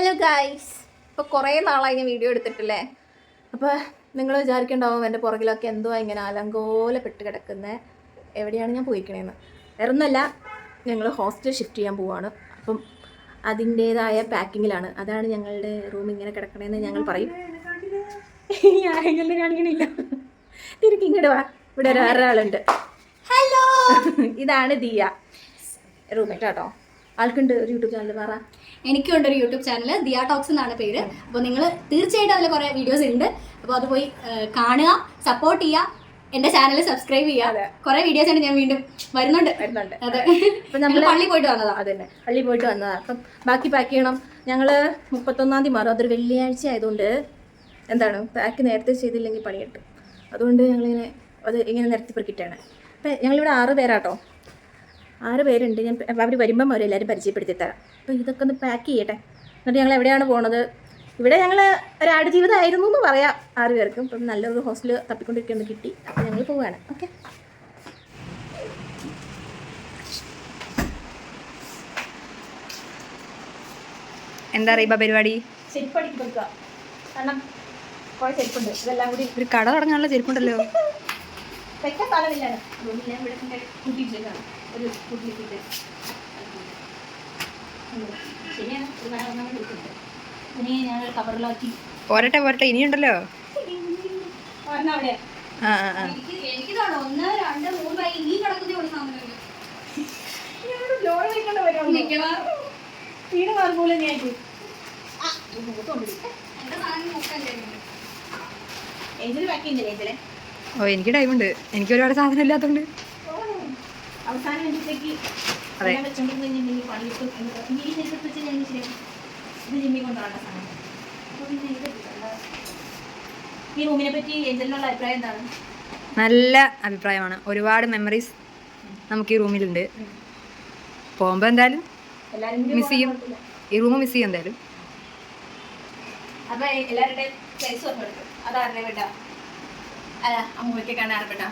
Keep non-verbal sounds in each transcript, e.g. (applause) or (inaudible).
Hello guys ഇപ്പോൾ കുറേ നാളായി ഞാൻ വീഡിയോ എടുത്തിട്ടില്ലേ? അപ്പോൾ നിങ്ങൾ വിചാരിക്കണ്ടാവും എന്റെ പുറകിലൊക്കെ എന്തോ ഇങ്ങനെ അലങ്കോലപ്പെട്ട് കിടക്കുന്നത് എവിടെയാണ് ഞാൻ പോയിക്കണേന്ന് വേറെ ഒന്നുമല്ല ഞങ്ങൾ ഹോസ്റ്റൽ ഷിഫ്റ്റ് ചെയ്യാൻ പോവാണ്. അപ്പം അതിന്റേതായ പാക്കിങ്ങിലാണ് അതാണ് ഞങ്ങളുടെ റൂം ഇങ്ങനെ കിടക്കണേന്ന് ഞങ്ങൾ പറയും. കാണിക്കണില്ല. തിരിക്കി ഇങ്ങോട്ട് വാ. ഇവിടെ ഒരാളുണ്ട്. ഹലോ (laughs) ഇതാണ് ദിയ. റൂമേറ്റ് കേട്ടോ ആൾക്കുണ്ട് ഒരു യൂട്യൂബ് ചാനൽ പറ. എനിക്കും ഉണ്ട് ഒരു യൂട്യൂബ് ചാനൽ ദിയ ടോക്സ് എന്നാണ് പേര്. അപ്പോൾ നിങ്ങൾ തീർച്ചയായിട്ടും അതിൽ കുറേ വീഡിയോസ് ഉണ്ട്. അപ്പോൾ അത് പോയി കാണുക സപ്പോർട്ട് ചെയ്യുക എന്റെ ചാനൽ സബ്സ്ക്രൈബ് ചെയ്യുക. കുറെ വീഡിയോസ് ആണ് ഞാൻ വീണ്ടും വരുന്നുണ്ട്. വരുന്നുണ്ട്. അതെ. നമ്മൾ പള്ളി പോയിട്ട് വന്നതാ? അതന്നെ. പള്ളി പോയിട്ട് വന്നതാ. അപ്പം ബാക്കി പാക്ക് ചെയ്യണം. ഞങ്ങൾ മുപ്പത്തൊന്നാം തീയതി മാറും. അതൊരു വെള്ളിയാഴ്ച ആയതുകൊണ്ട് എന്താണ് പാക്ക് നേരത്തെ ചെയ്തില്ലെങ്കിൽ പണി കിട്ടും. അതുകൊണ്ട് ഞങ്ങളിങ്ങനെ അത് ഇങ്ങനെ നിരത്തി പെറുക്കിയിട്ടാണ്. അപ്പം ഞങ്ങളിവിടെ ആറ് പേരാട്ടോ. ആറ് പേരുണ്ട്. ഞാൻ അവർ വരുമ്പം അവരെല്ലാവരും പരിചയപ്പെടുത്തി തരാം. അപ്പോൾ ഇതൊക്കെ ഒന്ന് പാക്ക് ചെയ്യട്ടെ. എന്നിട്ട് ഞങ്ങൾ എവിടെയാണ് പോണത്? ഇവിടെ ഞങ്ങൾ ഒരു ആട് ജീവിതമായിരുന്നു എന്ന് പറയാം ആറ് പേർക്കും. ഇപ്പം നല്ലൊരു ഹോസ്റ്റൽ തപ്പിക്കൊണ്ടിരിക്കുന്നത് കിട്ടി. അപ്പം ഞങ്ങൾ പോവുകയാണ് ഓക്കെ എന്താ പറയുക പരിപാടി? ഒരു കട തുടങ്ങാനുള്ള ചെരുപ്പുണ്ടല്ലോ. (laughs) വെക്കാൻ സ്ഥലമില്ല ഇവിടെ കൂട്ടിയിട്ടേക്കാണ് ഒരു ശരിയാണ് ഒരു മഴ ഇനി കവറിലാക്കി പോരട്ടെ പോരട്ടെ ഇനിയുണ്ടല്ലോ. വീട് ഞാൻ ഓ എനിക്ക് ടൈമുണ്ട് എനിക്ക് ഒരുപാട് സാധനം ഇല്ലാത്തതുകൊണ്ട് അവസാനം. വെച്ചോണ്ടിരുന്ന് പറഞ്ഞു. ഈ ഞാൻ ശരിയാക്കും ഇത് ജിമ്മി കൊണ്ടുപോകേണ്ട സാധനം. അപ്പോൾ പിന്നെ ഇത് ഈ റൂമിനെ പറ്റി അഭിപ്രായം എന്താണ്? നല്ല അഭിപ്രായമാണ്. ഒരുപാട് മെമ്മറീസ് നമുക്ക് ഈ റൂമിലുണ്ട്. പോകുമ്പോൾ എന്തായാലും മിസ് ചെയ്യും. ഈ റൂം മിസ് ചെയ്യും എന്തായാലും. അപ്പൊ എല്ലാവരുടെയും അതാരുടെ ആരുടെ വിട്ട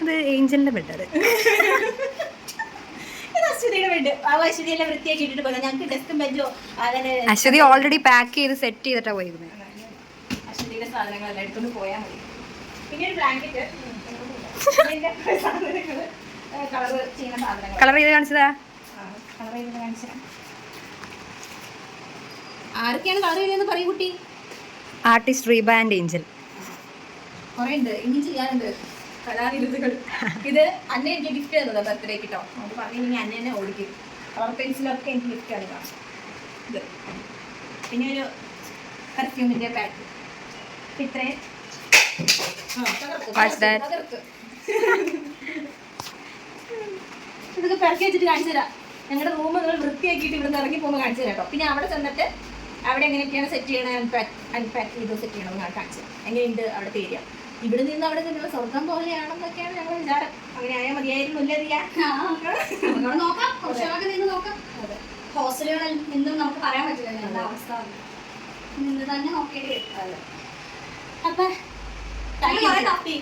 അത് ഏഞ്ചലിന്റെ ബെഡ് അത്. (laughs) അശ്വതി ഓൾറെഡി പാക്ക് ചെയ്ത് സെറ്റ് ചെയ്തിട്ടാ പോയിരുന്നത് അശ്വതിയുടെ സാധനങ്ങളെല്ലാം എടുത്തോണ്ട് പോയാൽ മതി. പിന്നെ ഒരു ബ്ലാങ്കറ്റ് കളർ ചെയ്ത് കാണിച്ചതാ? കളർ ചെയ്ത് കാണിച്ചു ആരൊക്കെയാണ് കളർ ചെയ്തതെന്ന് പറയൂ കുട്ടി. ആർട്ടിസ്റ്റ് റീബാൻഡ് ഏഞ്ചൽ കുറേ ഉണ്ട് ഇനി ചെയ്യാനുണ്ട്. കലാവിരുദ്ധകൾ ഇത് അന്നെ എനിക്ക് ഗിഫ്റ്റ് തന്നതാ ബർത്ത്ഡേ കിട്ടോ അത് പറഞ്ഞില്ലെങ്കിൽ അന്ന എന്നെ ഓടിക്കും. കളർ പെൻസിലൊക്കെ എനിക്ക് ഗിഫ്റ്റ് ആണ് കാണാം ഇത്. പിന്നെ ഒരു പെർഫ്യൂമിന്റെ പാക്ക് ഇത്രയും. ഇതൊക്കെ പെറക്കി വെച്ചിട്ട് കാണിച്ചു തരാം. ഞങ്ങളുടെ റൂം നിങ്ങൾ വൃത്തിയാക്കിയിട്ട് ഇവിടുന്ന് ഇറങ്ങി പോകുമ്പോൾ കാണിച്ചു തരാം കേട്ടോ പിന്നെ അവിടെ ചെന്നിട്ട് അവിടെ എങ്ങനെയൊക്കെയാണ് സെറ്റ് ചെയ്യണത് അൺപാക്ക് അൺപാക്ക് ചെയ്ത് സെറ്റ് ചെയ്യണമെന്ന് കാണിച്ചു എങ്ങനെയുണ്ട് അവിടുത്തെ ഏരിയ ഇവിടെ നിന്ന് അവിടെ നിങ്ങൾ സ്വർഗം പോലെയാണെന്നൊക്കെയാണ് ഞങ്ങൾ വിചാരം. അങ്ങനെ ആയാൽ മതിയായിരുന്നു ഇല്ല റിയ? ആ, നോക്കാം. കുറച്ചുകളൊക്കെ നിന്ന് നോക്കാം. ഹോസ്റ്റലുകളിൽ നിന്നും നമുക്ക് പറയാൻ പറ്റില്ല എന്താ അവസ്ഥ. നിന്ന് തന്നെ നോക്കേണ്ടി വരും. അതെ. അപ്പൊ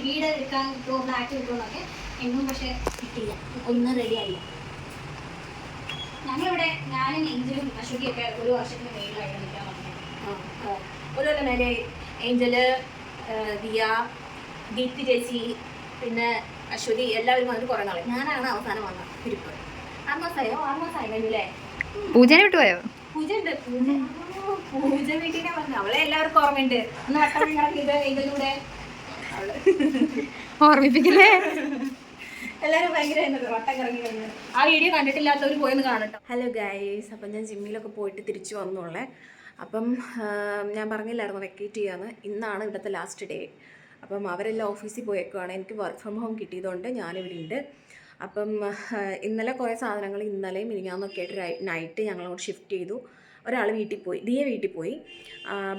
വീട് എടുക്കാൻ കിട്ടുമോ ഫ്ലാറ്റ് കിട്ടുമോ എന്നൊക്കെ എങ്ങും പക്ഷെ കിട്ടിയില്ല. ഒന്നും റെഡി ആയില്ല. ഞങ്ങളിവിടെ ഞാനും എഞ്ചലും അശ്വതിയൊക്കെ ഒരു വർഷത്തിന് മേളിലായിട്ട് നിൽക്കാൻ പറഞ്ഞു ഒരു അതുപോലെ മേലെ ഏഞ്ചൽ ദിയ ദീപ്തി ചേച്ചി പിന്നെ അശ്വതി എല്ലാവരും വന്നിട്ട് കുറേ നാളെ ഞാനാണ് അവസാനം വന്ന തിരുപ്പ് ആറ് മാസമായോ ആറ് മാസമായി കഴിഞ്ഞല്ലേ? പൂജനെ വിട്ടു പോയോ? പൂജ ഉണ്ട് പൂജ പൂജ വീട്ടിനെ പറഞ്ഞു അവളെ എല്ലാവർക്കും ഓർമ്മയുണ്ട്. ഒന്ന് വട്ടം ഇത് ഇതിലൂടെ എല്ലാവരും ഭയങ്കര എന്നത് വട്ടം കറങ്ങി കഴിഞ്ഞു ആ വീഡിയോ കണ്ടിട്ടില്ലാത്തവർ പോയെന്ന് കാണട്ടോ. ഹലോ ഗൈസ് അപ്പം ഞാൻ ജിമ്മിലൊക്കെ പോയിട്ട് തിരിച്ചു വന്നുള്ളേ അപ്പം ഞാൻ പറഞ്ഞില്ലായിരുന്നു വെക്കേറ്റ് ചെയ്യാന്ന്. ഇന്നാണ് ഇവിടുത്തെ ലാസ്റ്റ് ഡേ അപ്പം അവരെല്ലാം ഓഫീസിൽ പോയേക്കുവാണ്. എനിക്ക് വർക്ക് ഫ്രം ഹോം കിട്ടിയതുകൊണ്ട് ഞാനിവിടെ ഉണ്ട് അപ്പം ഇന്നലെ കുറേ സാധനങ്ങൾ ഇന്നലെയും മിനിഞ്ഞാന്നൊക്കെ ആയിട്ട് നൈറ്റ് ഞങ്ങളോട് ഷിഫ്റ്റ് ചെയ്തു. ഒരാൾ വീട്ടിൽ പോയി. ദിയ വീട്ടിൽ പോയി.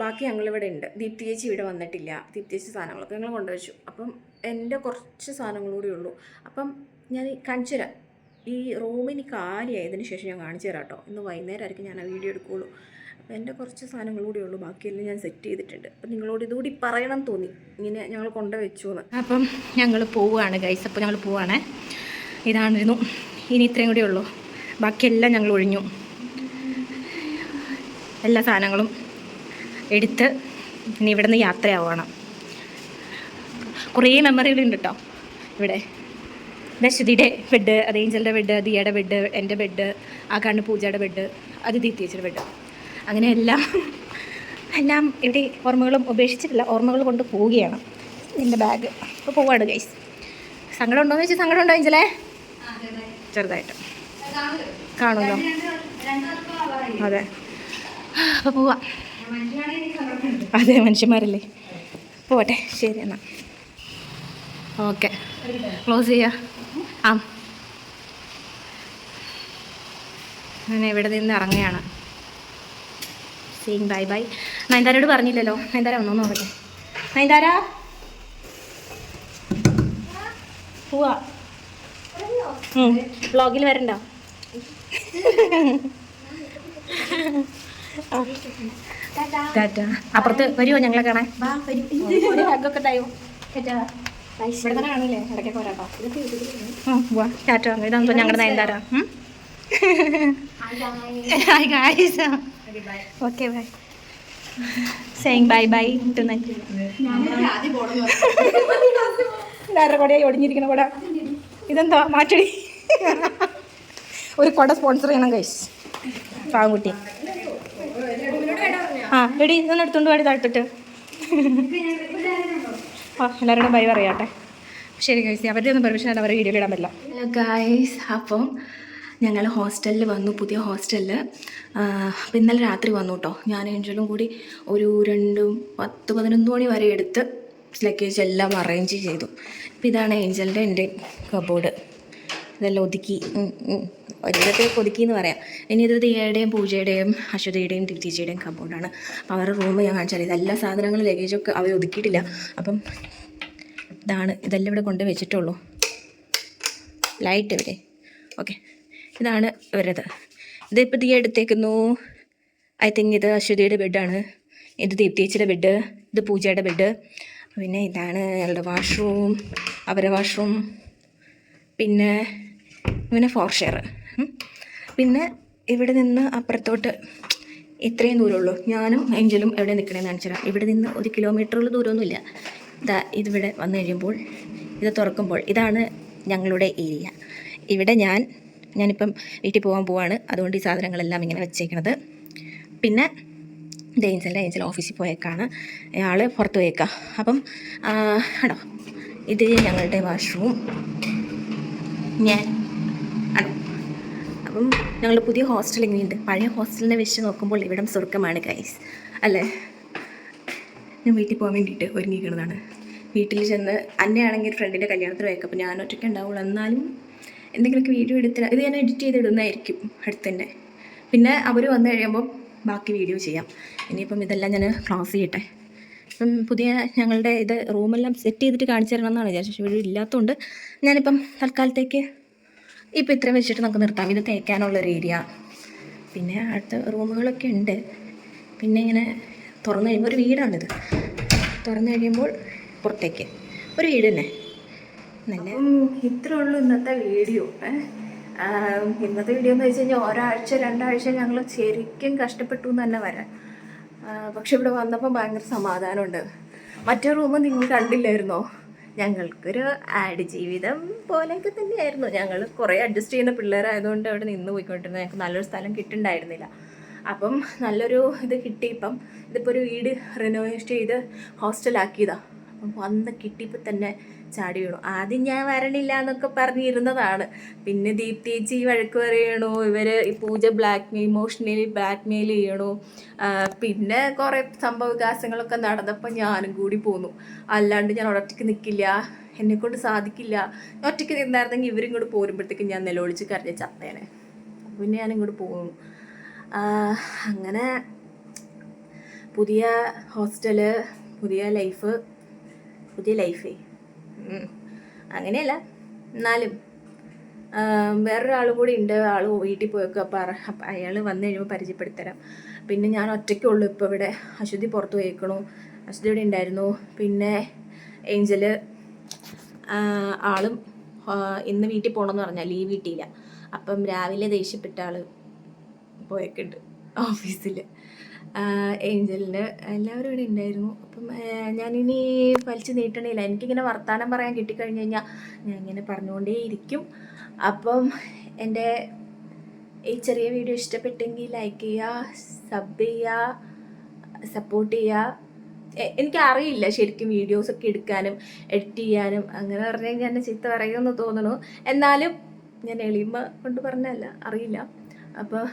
ബാക്കി ഞങ്ങളിവിടെ ഉണ്ട്. ദീപ്തി ചേച്ചി ഇവിടെ വന്നിട്ടില്ല. ദീപ്തി ചേച്ചി സാധനങ്ങളൊക്കെ ഞങ്ങൾ കൊണ്ടുവച്ചു. അപ്പം എന്റെ കുറച്ച് സാധനങ്ങൾ കൂടി ഉള്ളൂ. അപ്പം ഞാൻ കാണിച്ചു തരാം ഈ റൂമിന് കാലിയായതിന് ശേഷം ഞാൻ കാണിച്ചു തരാം കേട്ടോ. ഇന്ന് വൈകുന്നേരമായിരിക്കും ഞാൻ ആ വീഡിയോ എടുക്കുകയുള്ളൂ. എന്റെ കുറച്ച് സാധനങ്ങൾ കൂടി ഉള്ളൂ. ബാക്കിയെല്ലാം ഞാൻ സെറ്റ് ചെയ്തിട്ടുണ്ട്. അപ്പം നിങ്ങളോട് ഇതുകൂടി പറയണം തോന്നി. ഇങ്ങനെ ഞങ്ങൾ കൊണ്ടുവച്ചു എന്ന് അപ്പം ഞങ്ങൾ പോവുകയാണ് ഗൈസ് അപ്പോൾ ഞങ്ങൾ പോവുകയാണ്. ഇതാണിരുന്നു. ഇനി ഇത്രയും കൂടി ഉള്ളൂ. ബാക്കിയെല്ലാം ഞങ്ങൾ ഒഴിഞ്ഞു. എല്ലാ സാധനങ്ങളും എടുത്ത് ഇനി ഇവിടെ നിന്ന് യാത്രയാവുകയാണ്. കുറേ മെമ്മറികളുണ്ട് കേട്ടോ ഇവിടെ. ദശതിയുടെ ബെഡ് അത് ഏഞ്ചലിന്റെ ബെഡ് ദിയയുടെ ബെഡ് എന്റെ ബെഡ് ആ കണ്ണ് പൂജയുടെ ബെഡ് അത് ദീപ്തിയച്ചിയുടെ ബെഡ് അങ്ങനെ എല്ലാം എല്ലാം ഇവിടെ ഓർമ്മകളും ഉപേക്ഷിച്ചിട്ടില്ല ഓർമ്മകൾ കൊണ്ട് പോവുകയാണ് എന്റെ ബാഗ്. ഇപ്പോൾ പോവാണ് ഗൈസ് സങ്കടം ഉണ്ടോയെന്ന് വെച്ചാൽ സങ്കടം ഉണ്ടോ എഞ്ചലേ ചെറുതായിട്ട്. കാണുമല്ലോ. അതെ. അപ്പോൾ പോവാം. അതെ മനുഷ്യന്മാരല്ലേ. പോട്ടെ ശരി എന്നാൽ ഓക്കെ. ക്ലോസ് ചെയ്യാം. ആ. ഞാൻ ഇവിടെ നിന്ന് ഇറങ്ങുകയാണ്? സീങ് ബൈ ബൈ നയൻതാരോട് പറഞ്ഞില്ലല്ലോ. നയൻതാര വന്നോ നോക്കട്ടെ. നയൻതാര? പോവാ. വ്ളോഗിൽ വരണ്ട. ടാറ്റ. അപ്പുറത്ത് വരുമോ ഞങ്ങളെ കാണാൻ? ഒരു ഹഗ്ഗൊക്കെ തായോ ഇവിടെ തന്നെ കാണില്ലേ ഇടയ്ക്കൊക്കെ വരാട്ടോ വാ ടാറ്റ ഇതാകുമ്പോൾ ഞങ്ങളുടെ Nayanthara. Hi guys okay bye saying bye bye tonight ഇതാരുടെ കൂടെയായി ഒടിഞ്ഞിരിക്കണ കൂടെ. ഇതെന്താ? മാറ്റടി. ഒരു കൊട സ്പോൺസർ ചെയ്യണം കൈസ് പാവൻകുട്ടി ആ എടി ഇതൊന്നും എടുത്തോണ്ട് പാടി താഴ്ത്തിട്ട്. ആ എല്ലാവരോടും ബൈ പറയാട്ടെ. ശരി കൈസി അവരുടെ ഒന്നും പെർമിഷൻ അവരുടെ വീഡിയോയിൽ ഇടാൻ പറ്റില്ല. ഹലോ ഗൈസ് അപ്പം ഞങ്ങൾ ഹോസ്റ്റലിൽ വന്നു പുതിയ ഹോസ്റ്റലിൽ അപ്പം ഇന്നലെ രാത്രി വന്നു കേട്ടോ ഞാൻ ഏഞ്ചലും കൂടി ഒരു രണ്ടും പത്ത് പതിനൊന്ന് മണി വരെ എടുത്ത് ലഗേജ് എല്ലാം അറേഞ്ച് ചെയ്തു. അപ്പം ഇതാണ് ഏഞ്ചലിന്റെ എന്റെ കബോർഡ് ഇതെല്ലാം ഒതുക്കി. ഒരു ഒതുക്കി എന്ന് പറയാം. ഇനി ഇത് ദിയയുടെയും പൂജയുടെയും അശ്വതിയുടെയും ദിപ്തിജിയുടെയും കബോർഡാണ് അപ്പം അവരുടെ റൂം ഞാൻ കാണിച്ചാൽ ഇതെല്ലാ സാധനങ്ങളും ലഗേജൊക്കെ അവർ ഒതുക്കിയിട്ടില്ല. അപ്പം ഇതാണ്. ഇതെല്ലാം ഇവിടെ കൊണ്ട് വെച്ചിട്ടുള്ളൂ. ലൈറ്റ് ഇവിടെ. ഓക്കെ ഇതാണ് ഇവരത്. ഇതിപ്പോൾ തീ എടുത്തേക്കുന്നു. ഐ തിങ്ക് ഇത് അശ്വതിയുടെ ബെഡാണ് ഇത് ദീപ്തീച്ചിയുടെ ബെഡ് ഇത് പൂജയുടെ ബെഡ് പിന്നെ ഇതാണ് അയാളുടെ വാഷ്റൂം അവരെ വാഷ്റൂം പിന്നെ പിന്നെ ഫോർ ഷെയർ പിന്നെ ഇവിടെ നിന്ന് അപ്പുറത്തോട്ട് ഇത്രയും ദൂരമുള്ളൂ. ഞാനും എഞ്ചലും എവിടെ നിൽക്കണമെന്ന് കാണിച്ചു തരാം. ഇവിടെ നിന്ന് ഒരു കിലോമീറ്ററുള്ള ദൂരമൊന്നുമില്ല. ഇതാ ഇതിവിടെ വന്നു കഴിയുമ്പോൾ ഇത് തുറക്കുമ്പോൾ ഇതാണ് ഞങ്ങളുടെ ഏരിയ ഇവിടെ ഞാൻ ഞാനിപ്പം വീട്ടിൽ പോകാൻ പോവാണ്. അതുകൊണ്ട് ഈ സാധനങ്ങളെല്ലാം ഇങ്ങനെ വെച്ചേക്കണത്. പിന്നെ ഇത് ഏഞ്ചലിന്റെ ഏഞ്ചൽ ഓഫീസിൽ പോയേക്കാണ്. അയാൾ പുറത്ത് പോയേക്കാം. അപ്പം ആണോ? ഇത് ഞങ്ങളുടെ വാഷ്റൂം. ഞാൻ ആണോ? അപ്പം ഞങ്ങൾ പുതിയ ഹോസ്റ്റൽ ഇങ്ങനെയുണ്ട്. പഴയ ഹോസ്റ്റലിനെ വെച്ച് നോക്കുമ്പോൾ ഇവിടം സ്വർഗമാണ് ഗൈസ് അല്ലേ? ഞാൻ വീട്ടിൽ പോകാൻ വേണ്ടിയിട്ട് ഒരുങ്ങിയിരിക്കുന്നതാണ് വീട്ടിൽ ചെന്ന് അന്നെയാണെങ്കിൽ ഫ്രണ്ടിന്റെ കല്യാണത്തിന് പോയേക്കാം. ഞാൻ ഒറ്റയ്ക്ക് ഉണ്ടാവുള്ളൂ. എന്നാലും എന്തെങ്കിലുമൊക്കെ വീഡിയോ എടുത്തിട്ട് ഇത് ഞാൻ എഡിറ്റ് ചെയ്തിടുന്നതായിരിക്കും അടുത്തന്നെ. പിന്നെ അവർ വന്നു കഴിയുമ്പം ബാക്കി വീഡിയോ ചെയ്യാം. ഇനിയിപ്പം ഇതെല്ലാം ഞാൻ ക്ലോസ് ചെയ്യട്ടെ. ഇപ്പം പുതിയ ഞങ്ങളുടെ ഇത് റൂമെല്ലാം സെറ്റ് ചെയ്തിട്ട് കാണിച്ചു തരണം എന്നാണ് വിചാരിച്ചത്. വീഡിയോ ഇല്ലാത്തതുകൊണ്ട് ഞാനിപ്പം തൽക്കാലത്തേക്ക് ഇപ്പം ഇത്രയും വെച്ചിട്ട് നമുക്ക് നിർത്താം. ഇത് തേക്കാനുള്ളൊരു ഏരിയ പിന്നെ അടുത്ത റൂമുകളൊക്കെ ഉണ്ട്. പിന്നെ ഇങ്ങനെ തുറന്നു കഴിയുമ്പോൾ ഒരു വീടാണിത്. തുറന്നു കഴിയുമ്പോൾ പുറത്തേക്ക്. ഒരു വീട് തന്നെ. നല്ല ഇത്രേ ഉള്ളൂ ഇന്നത്തെ വീഡിയോ. ഇന്നത്തെ വീഡിയോ എന്ന് വെച്ച് കഴിഞ്ഞാൽ ഒരാഴ്ച രണ്ടാഴ്ച ഞങ്ങൾ ശരിക്കും കഷ്ടപ്പെട്ടു എന്ന് തന്നെ വരാൻ പക്ഷെ ഇവിടെ വന്നപ്പോൾ ഭയങ്കര സമാധാനമുണ്ട്. മറ്റേ റൂം നിങ്ങൾ കണ്ടില്ലായിരുന്നോ? ഞങ്ങൾക്കൊരു ആഡ് ജീവിതം പോലെയൊക്കെ തന്നെയായിരുന്നു. ഞങ്ങൾ കുറേ അഡ്ജസ്റ്റ് ചെയ്യുന്ന പിള്ളേരായതുകൊണ്ട് അവിടെ നിന്ന് പോയിക്കൊണ്ടിരുന്നത്. ഞങ്ങൾക്ക് നല്ലൊരു സ്ഥലം കിട്ടുന്നുണ്ടായിരുന്നില്ല അപ്പം നല്ലൊരു ഇത് കിട്ടി. ഇപ്പം ഇതിപ്പോൾ ഒരു വീട് റിനോവേറ്റ് ചെയ്ത് ഹോസ്റ്റലാക്കിയതാണ് അപ്പം വന്ന് കിട്ടിയപ്പോൾ തന്നെ ചാടി വീണു. ആദ്യം ഞാൻ വരണില്ല എന്നൊക്കെ പറഞ്ഞിരുന്നതാണ്. പിന്നെ ദീപ്തിയേച്ചി വഴക്ക് പറയണു ഇവർ Pooja blackmail emotionally blackmail ചെയ്യണു പിന്നെ കുറേ സംഭവ വികാസങ്ങളൊക്കെ നടന്നപ്പോൾ ഞാനും കൂടി പോന്നു. അല്ലാണ്ട് ഞാൻ ഒറ്റയ്ക്ക് നിൽക്കില്ല എന്നെക്കൊണ്ട് സാധിക്കില്ല. ഞാൻ ഒറ്റയ്ക്ക് നിന്നായിരുന്നെങ്കിൽ ഇവരും കൂടെ പോരുമ്പോഴത്തേക്കും ഞാൻ നിലവിളിച്ച് കരഞ്ഞ ചത്തേനെ. പിന്നെ ഞാൻ ഇങ്ങോട്ട് പോകുന്നു അങ്ങനെ പുതിയ ഹോസ്റ്റൽ പുതിയ ലൈഫ് പുതിയ ലൈഫേ. അങ്ങനെയല്ല. എന്നാലും വേറൊരാൾ കൂടി ഉണ്ട്. ആൾ വീട്ടിൽ പോയൊക്കെ. അപ്പം അയാൾ വന്നു കഴിയുമ്പോൾ പരിചയപ്പെടുത്തരാം. പിന്നെ ഞാൻ ഒറ്റയ്ക്കുള്ളൂ ഇപ്പോൾ ഇവിടെ. അശ്വതി പുറത്ത് പോയേക്കണു. അശ്വതി ഇവിടെ ഉണ്ടായിരുന്നു. പിന്നെ ഏഞ്ചൽ ആളും ഇന്ന് വീട്ടിൽ പോകണമെന്ന് പറഞ്ഞാൽ ലീവ് കിട്ടിയില്ല. അപ്പം രാവിലെ ദേഷ്യപ്പെട്ട ആൾ പോയൊക്കെയുണ്ട് ഓഫീസിൽ ഏഞ്ചലിന്റെ എല്ലാവരും ഇവിടെ ഉണ്ടായിരുന്നു അപ്പം ഞാനിനി വലിച്ചു നീട്ടണില്ല. എനിക്കിങ്ങനെ വർത്തമാനം പറയാൻ കിട്ടിക്കഴിഞ്ഞ് കഴിഞ്ഞാൽ ഞാൻ ഇങ്ങനെ പറഞ്ഞുകൊണ്ടേ ഇരിക്കും അപ്പം എന്റെ ഈ ചെറിയ വീഡിയോ ഇഷ്ടപ്പെട്ടെങ്കിൽ ലൈക്ക് ചെയ്യുക സബ് ചെയ്യുക സപ്പോർട്ട് ചെയ്യുക എനിക്ക് എനിക്കറിയില്ല ശരിക്കും വീഡിയോസൊക്കെ എടുക്കാനും എഡിറ്റ് ചെയ്യാനും അങ്ങനെ പറഞ്ഞു കഴിഞ്ഞാൽ എന്നെ ചീത്ത പറയുമെന്ന് തോന്നുന്നു. എന്നാലും ഞാൻ എളിമ കൊണ്ട് പറഞ്ഞല്ല അറിയില്ല. അപ്പോൾ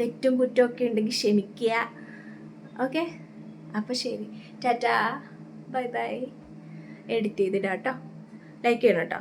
തെറ്റും കുറ്റമൊക്കെ ഉണ്ടെങ്കിൽ ക്ഷമിക്കുക. ഓക്കെ അപ്പോൾ ശരി. ടാറ്റാ. Bye bye. എഡിറ്റ് ചെയ്തിടാം കേട്ടോ ലൈക്ക് ചെയ്യണം കേട്ടോ